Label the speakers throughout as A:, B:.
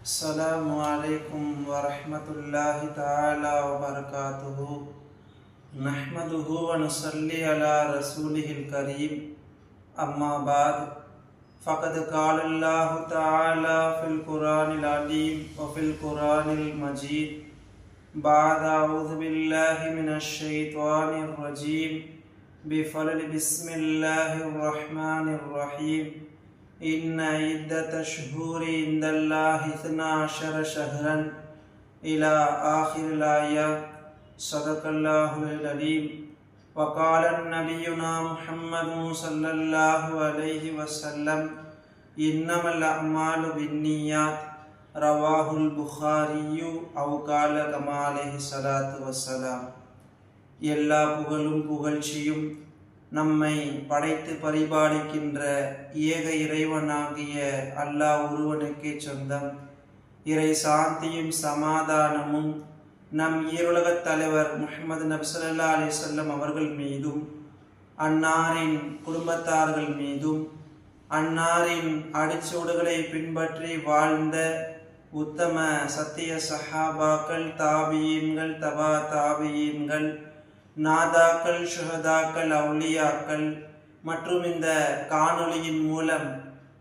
A: السلام علیکم ورحمۃ اللہ تعالی وبرکاتہ۔ نحمده ونصلي علی رسوله الكريم اما بعد، فقد قال اللہ تعالی فی القرآن العلیم وفی القرآن المجید۔ بعد، اعوذ باللہ من الشیطان الرجیم۔ بفضل بسم اللہ الرحمن الرحیم۔ إن عدة شهور عند الله اثنا عشر شهرا إلى آخر الآية صدق الله العليم وقال نبينا محمد صلى الله عليه وسلم إنما الأعمال بالنيات رواه البخاري أو قال كما عليه الصلاة والسلام எல்லா புகழும் புகழ்ச்சியும் நம்மை படைத்து பரிபாலிக்கின்ற ஏக இறைவனாகிய அல்லாஹ் ஒருவனுக்கே சொந்தம். இறை சாந்தியும் சமாதானமும் நம் ஈருலகத் தலைவர் முஹமது நபிசல்லா அலிசல்லம் அவர்கள் மீதும் அன்னாரின் குடும்பத்தார்கள் மீதும் அன்னாரின் அடிச்சூடுகளை பின்பற்றி வாழ்ந்த உத்தம சத்திய சஹாபாக்கள் தாபியீன்கள் தபா தாபியீன்கள் நாதாக்கள் சுகதாக்கள் அவுளியாக்கள் மற்றும் இந்த காணொளியின் மூலம்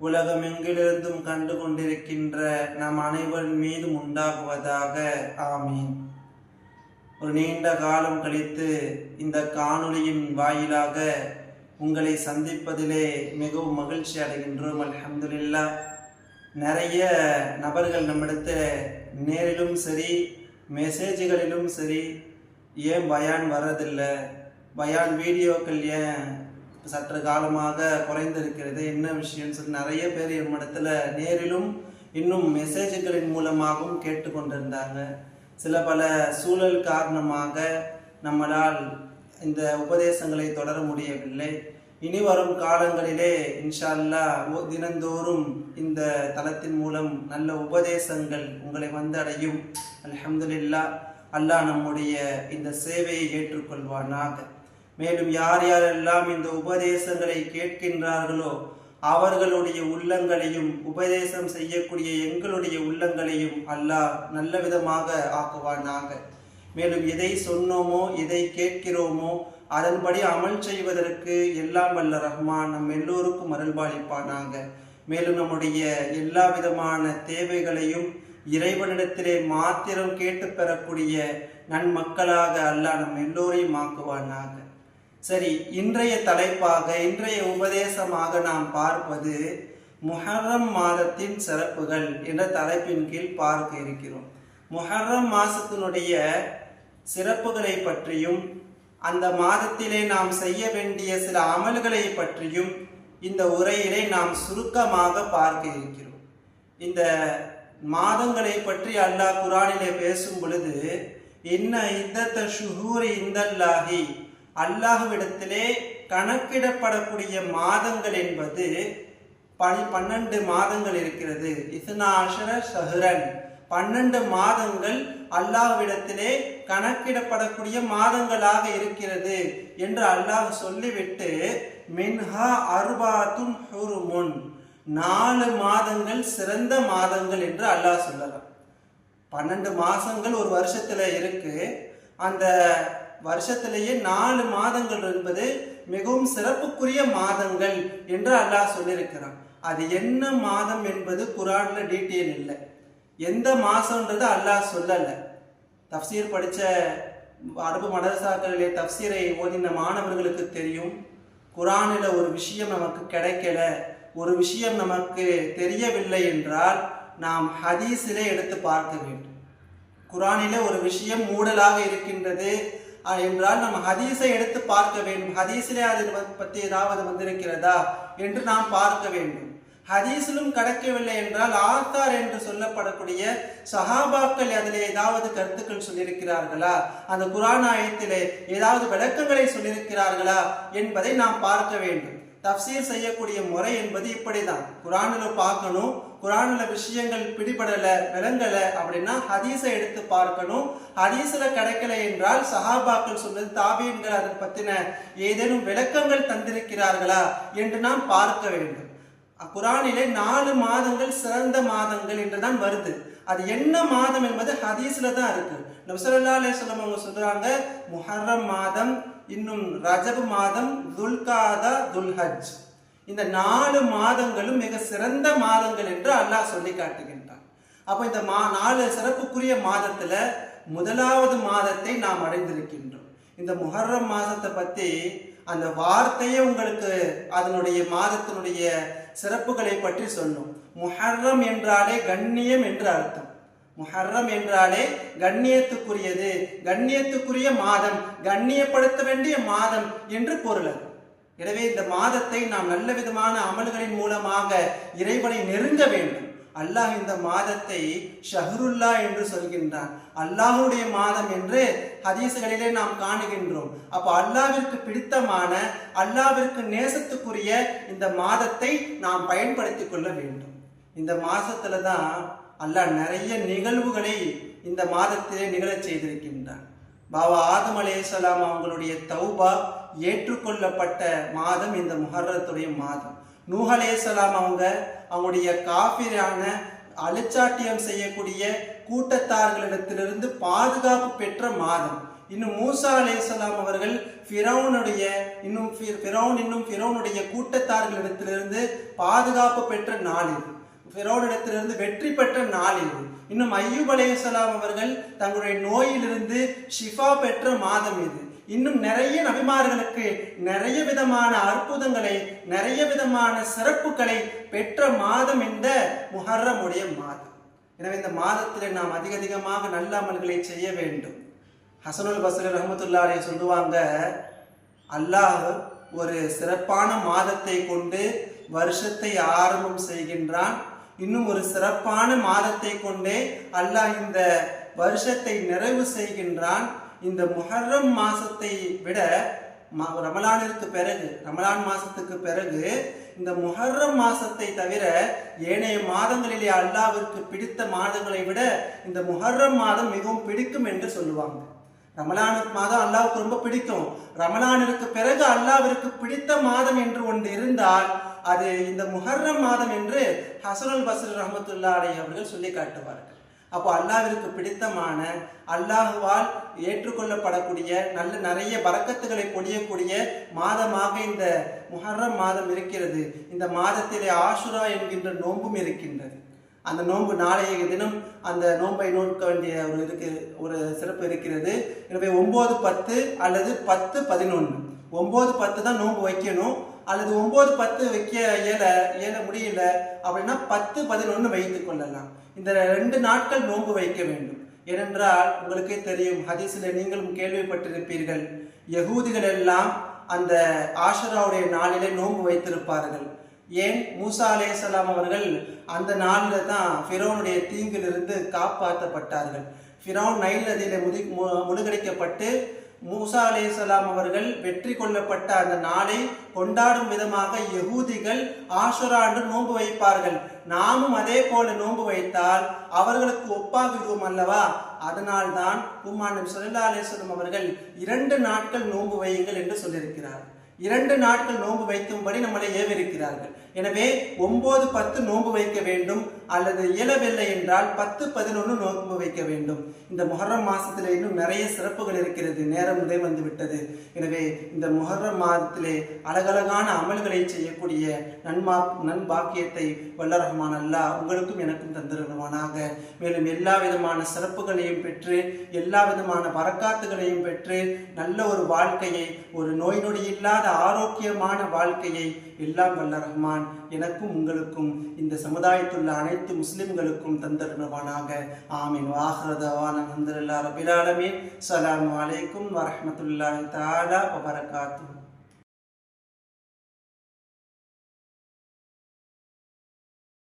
A: உலகமெங்கிலிருந்தும் கண்டு கொண்டிருக்கின்ற நம் அனைவரின் மீதும் உண்டாகுவதாக. ஆமீன். ஒரு நீண்ட காலம் கழித்து இந்த காணொளியின் வாயிலாக உங்களை சந்திப்பதிலே மிகவும் மகிழ்ச்சி அடைகின்றோம். அலமதுல்லா நிறைய நபர்கள் நம்மிடத்தில் நேரிலும் சரி மெசேஜ்களிலும் சரி ஏன் பயான் வர்றதில்லை? பயான் வீடியோக்கள் ஏன் சற்று காலமாக குறைந்திருக்கிறது? என்ன விஷயம்னு சொல்லி நிறைய பேர் என்னிடத்துல நேரிலும் இன்னும் மெசேஜுகளின் மூலமாகவும் கேட்டுக்கொண்டிருந்தாங்க. சில பல சூழல் காரணமாக நம்மளால் இந்த உபதேசங்களை தொடர முடியவில்லை. இனி வரும் காலங்களிலே இன்ஷால்லா தினந்தோறும் இந்த தளத்தின் மூலம் நல்ல உபதேசங்கள் உங்களை வந்தடையும். அலமதுல்லா அல்லாஹ் நம்முடைய இந்த சேவையை ஏற்றுக்கொள்வானாக. மேலும் யார் யாரெல்லாம் இந்த உபதேசங்களை கேட்கின்றார்களோ அவர்களுடைய உள்ளங்களையும் உபதேசம் செய்யக்கூடிய எங்களுடைய உள்ளங்களையும் அல்லாஹ் நல்ல விதமாக ஆக்குவானாக. மேலும் எதை சொன்னோமோ எதை கேட்கிறோமோ அதன்படி அமல் செய்வதற்கு எல்லாம் வல்ல ரஹ்மான் நம் எல்லோருக்கும் அருள்பாலிப்பானாங்க மேலும் நம்முடைய எல்லா விதமான தேவைகளையும் இறைவனிடத்திலே மாத்திரம் கேட்டு பெறக்கூடிய நன்மக்களாக அல்லாஹ் நம் எல்லோரையும் ஆக்குவானாக. சரி இன்றைய தலைப்பாக இன்றைய உபதேசமாக நாம் பார்ப்பது முஹர்ரம் மாதத்தின் சிறப்புகள் என்ற தலைப்பின் கீழ் பார்க்க இருக்கிறோம். முஹர்ரம் மாசத்தினுடைய சிறப்புகளை பற்றியும் அந்த மாதத்திலே நாம் செய்ய வேண்டிய சில அமல்களை பற்றியும் இந்த உரையிலே நாம் சுருக்கமாக பார்க்க இருக்கிறோம். இந்த மாதங்களை பற்றி அல்லாஹ் குரானிலே பேசும் பொழுது என்ன இத்தத்த ஷுஹூரி இந்தல்லாஹி. அல்லாஹுவிடத்திலே கணக்கிடப்படக்கூடிய மாதங்கள் என்பது பனி பன்னெண்டு மாதங்கள் இருக்கிறது. இஸ்னாஷர ஷஹ்ரன். பன்னெண்டு மாதங்கள் அல்லாஹ்விடத்திலே கணக்கிடப்படக்கூடிய மாதங்களாக இருக்கிறது என்று அல்லாஹ் சொல்லிவிட்டு மின்ஹா அர்பாத்துன் ஹுருமுன். நாலு மாதங்கள் சிறந்த மாதங்கள் என்று அல்லாஹ் சொல்லலாம். பன்னெண்டு மாதங்கள் ஒரு வருஷத்தில் இருக்கு. அந்த வருஷத்திலேயே நாலு மாதங்கள் என்பது மிகவும் சிறப்புக்குரிய மாதங்கள் என்று அல்லாஹ் சொல்லியிருக்கிறான். அது என்ன மாதம் என்பது குரான்ல டீட்டெயில் இல்லை. எந்த மாதம்ன்றது அல்லாஹ் சொல்லலை. தப்சீர் படித்த அரபு மதரசாக்களிலே தப்சீரை ஓதின மாணவர்களுக்கு தெரியும். குரானில் ஒரு விஷயம் நமக்கு கிடைக்கல. ஒரு விஷயம் நமக்கு தெரியவில்லை என்றால் நாம் ஹதீஸிலே எடுத்து பார்க்க வேண்டும். குரானிலே ஒரு விஷயம் மூடலாக இருக்கின்றது என்றால் நம்ம ஹதீஸை எடுத்து பார்க்க வேண்டும். ஹதீஸிலே அது பற்றி ஏதாவது வந்திருக்கிறதா என்று நாம் பார்க்க வேண்டும். ஹதீஸிலும் கிடைக்கவில்லை என்றால் ஆத்தார் என்று சொல்லப்படக்கூடிய சஹாபாக்கள் அதில் ஏதாவது கருத்துக்கள் சொல்லியிருக்கிறார்களா? அந்த குரான் ஆயத்திலே ஏதாவது விளக்கங்களை சொல்லியிருக்கிறார்களா என்பதை நாம் பார்க்க வேண்டும். தப்சீர் செய்யக்கூடிய முறை என்பது இப்படிதான். குரானில் பார்க்கணும் குரானில் விஷயங்கள் பிடிபடல விளங்கல அப்படின்னா ஹதீஸை எடுத்து பார்க்கணும். ஹதீஸில் கிடைக்கல என்றால் சஹாபாக்கள் சொன்னது தாபியன்கள் அதை பத்தின ஏதேனும் விளக்கங்கள் தந்திருக்கிறார்களா என்று நாம் பார்க்க வேண்டும். குரானிலே நாலு மாதங்கள் சிறந்த மாதங்கள் என்றுதான் வருது. அது என்ன மாதம் என்பது ஹதீஸ்ல தான் இருக்கு. நபிசல்லா அலிஸ்லாம் அவங்க சொல்றாங்க முஹர்ரம் மாதம் இன்னும் ரஜபு மாதம் துல்காதா துல்ஹஜ். இந்த நாலு மாதங்களும் மிக சிறந்த மாதங்கள் என்று அல்லாஹ் சொல்லி காட்டுகின்றான். அப்போ இந்த மா நாலு சிறப்புக்குரிய மாதத்தில் முதலாவது மாதத்தை நாம் அடைந்திருக்கின்றோம். இந்த முஹர்ரம் மாதத்தை பற்றி அந்த வார்த்தையே உங்களுக்கு அதனுடைய மாதத்தினுடைய சிறப்புகளை பற்றி சொன்னோம் முஹர்ரம் என்றாலே கண்ணியம் என்று அர்த்தம். முஹர்ரம் என்றாலே கண்ணியத்துக்குரியது. கண்ணியத்துக்குரிய மாதம். கண்ணியப்படுத்த வேண்டிய மாதம் என்று பொருள் எனவே இந்த மாதத்தை நாம் நல்ல விதமான அமல்களின் மூலமாக இறைவனை நெருங்க வேண்டும். அல்லாஹ் இந்த மாதத்தை ஷஹருல்லா என்று சொல்கின்றான். அல்லாஹுடைய மாதம் என்று ஹதீசுகளிலே நாம் காணுகின்றோம். அப்போ அல்லாவிற்கு பிடித்தமான அல்லாவிற்கு நேசத்துக்குரிய இந்த மாதத்தை நாம் பயன்படுத்திக் கொள்ள வேண்டும். இந்த மாசத்துல தான் அல்லாஹ் நிறைய நிகழ்வுகளை இந்த மாதத்திலே நிகழச் செய்திருக்கின்றான். பாபா ஆதம் அலேசலாம் அவங்களுடைய தௌபா ஏற்றுக்கொள்ளப்பட்ட மாதம் இந்த முஹர்ரத்துடைய மாதம். நூஹ் அலேசலாம் அவங்க அவங்களுடைய காபிரான அழிச்சாட்டியம் செய்யக்கூடிய கூட்டத்தார்களிடத்திலிருந்து பாதுகாப்பு பெற்ற மாதம். இன்னும் மூசா அலேசலாம் அவர்கள் ஃபிரௌனுடைய இன்னும் ஃபிரௌன் இன்னும் ஃபிரௌனுடைய கூட்டத்தார்களிடத்திலிருந்து பாதுகாப்பு பெற்ற நாள் இது. ஃபிரௌனிடத்திலிருந்து வெற்றி பெற்ற நாளில் இன்னும் ஐயூப் அலையாம் அவர்கள் தங்களுடைய நோயிலிருந்து ஷிஃபா பெற்ற மாதம் இது. இன்னும் நிறைய நபிமார்களுக்கு நிறைய விதமான அற்புதங்களை நிறைய விதமான சிறப்புகளை பெற்ற மாதம் இந்த முஹர்ரமுடைய மாதம். எனவே இந்த மாதத்தில் நாம் அதிக அதிகமாக நல்ல அமல்களை செய்ய வேண்டும். ஹசனுல் பசர் ரஹமத்துல்லாரே சொல்லுவாங்க அல்லாஹ் ஒரு சிறப்பான மாதத்தை கொண்டு வருஷத்தை ஆரம்பம் செய்கின்றான் இன்னும் ஒரு சிறப்பான மாதத்தை கொண்டே அல்லாஹ் இந்த வருஷத்தை நிறைவு செய்கின்றான். இந்த முஹர்ரம் மாசத்தை விட ரமலானிற்கு பிறகு ரமலான் மாசத்துக்கு பிறகு இந்த முஹர்ரம் மாசத்தை தவிர ஏனைய மாதங்களிலே அல்லாவிற்கு பிடித்த மாதங்களை விட இந்த முஹர்ரம் மாதம் மிகவும் பிடிக்கும் என்று சொல்லுவாங்க. ரமலானுக்கு மாதம் அல்லாவுக்கு ரொம்ப பிடிக்கும். ரமலானிற்கு பிறகு அல்லாவிற்கு பிடித்த மாதம் என்று ஒன்று இருந்தால் அது இந்த முஹர்ரம் மாதம் என்று ஹசனுல் பசர் ரஹமத்துல்லா அலை அவர்கள் சொல்லி காட்டுவார்கள். அப்போ அல்லாவிற்கு பிடித்தமான அல்லாஹுவால் ஏற்றுக்கொள்ளப்படக்கூடிய நல்ல நிறைய பறக்கத்துகளை பொழியக்கூடிய மாதமாக இந்த முஹர்ரம் மாதம் இருக்கிறது. இந்த மாதத்திலே ஆசுரா என்கின்ற நோன்பும் இருக்கின்றது. அந்த நோன்பு நாளைய தினம் அந்த நோன்பை நோக்க வேண்டிய ஒரு இருக்கு ஒரு சிறப்பு இருக்கிறது. எனவே ஒன்பது பத்து அல்லது பத்து பதினொன்று ஒன்பது பத்து தான் நோன்பு வைக்கணும். அல்லது ஒன்பது பத்து வைக்க இயல இயல முடியல அப்படின்னா பத்து பதினொன்று வைத்துக் கொள்ளலாம். இந்த ரெண்டு நாட்கள் நோன்பு வைக்க வேண்டும். ஏனென்றால் உங்களுக்கே தெரியும் ஹதீஸில் நீங்களும் கேள்விப்பட்டிருப்பீர்கள். யகூதிகள் எல்லாம் அந்த ஆஷராவுடைய நாளிலே நோன்பு வைத்திருப்பார்கள். ஏன்? மூசா அலேசலாம் அவர்கள் அந்த நாளில் தான் ஃபிரோனுடைய தீங்கிலிருந்து காப்பாற்றப்பட்டார்கள். ஃபிரோன் நைல் நதியில முதி முழுகடிக்கப்பட்டு மூசா அலேசலாம் அவர்கள் வெற்றி கொள்ளப்பட்ட அந்த நாளை கொண்டாடும் விதமாக யகூதிகள் ஆசுராண்டு நோன்பு வைப்பார்கள். நாமும் அதே போல நோன்பு வைத்தால் அவர்களுக்கு ஒப்பாகிடுவோம் அல்லவா? அதனால்தான் உம்மான் சொல்லா அலேஸ்வரம் அவர்கள் இரண்டு நாட்கள் நோன்பு வையுங்கள் என்று சொல்லியிருக்கிறார். இரண்டு நாட்கள் நோன்பு வைக்கும்படி நம்மளை ஏவிருக்கிறார்கள். எனவே ஒன்பது பத்து நோன்பு வைக்க வேண்டும். அல்லது இயலவில்லை என்றால் பத்து பதினொன்று நோன்பு வைக்க வேண்டும். இந்த முஹர்ரம் மாசத்துல இன்னும் நிறைய சிறப்புகள் இருக்கிறது. நேரம் உதவி வந்து விட்டது. எனவே இந்த முஹர்ரம் மாதத்திலே அழகழகான அமல்களை செய்யக்கூடிய நன்மா நன்பாக்கியத்தை வல்ல ரஹ்மான் அல்லாஹ் உங்களுக்கும் எனக்கும் தந்திருவானாக. மேலும் எல்லா விதமான சிறப்புகளையும் பெற்று எல்லா விதமான வரக்காத்துகளையும் பெற்று நல்ல ஒரு வாழ்க்கையை ஒரு நோய் நொடி இல்லாத ஆரோக்கியமான வாழ்க்கையை எல்லாம் வல்ல ரஹ்மான் எனக்கும் உங்களுக்கும் இந்த சமுதாயத்துள்ள அனைத்து முஸ்லிம்களுக்கும் தந்தருணவானாக ஆமீன். வாஹ்ரதவான அஹமதுல்லா ரபிலாலமீன் சலாம் அலைக்கும் வரமத்துல்லாஹி தாலா வபரகாத்து